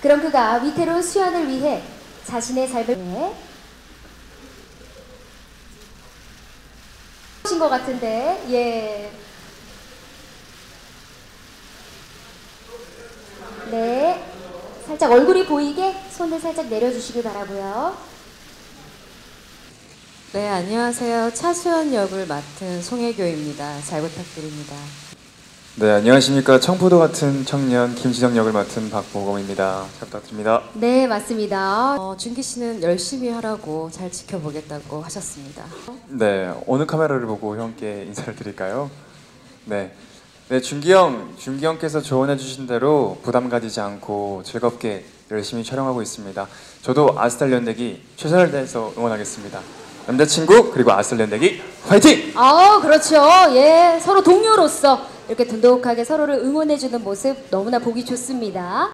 그럼 그가 위태로운 수연을 위해 자신의 삶을 위해 하신 것 같은데 예. 네. 살짝 얼굴이 보이게 손을 살짝 내려주시길 바라고요. 네, 안녕하세요. 차수연 역을 맡은 송혜교입니다. 잘 부탁드립니다. 네, 안녕하십니까. 청포도 같은 청년 김지정 역을 맡은 박보검입니다. 잘 부탁드립니다. 네, 맞습니다. 어, 준기 씨는 열심히 하라고 잘 지켜보겠다고 하셨습니다. 네, 어느 카메라를 보고 형께 인사를 드릴까요? 네. 네, 준기 형, 준기 형께서 조언해 주신 대로 부담 가지지 않고 즐겁게 열심히 촬영하고 있습니다. 저도 아스탈 연대기 최선을 다해서 응원하겠습니다. 남자친구 그리고 아스탈 연대기 화이팅! 아, 그렇죠. 예, 서로 동료로서 이렇게 돈독하게 서로를 응원해주는 모습 너무나 보기 좋습니다.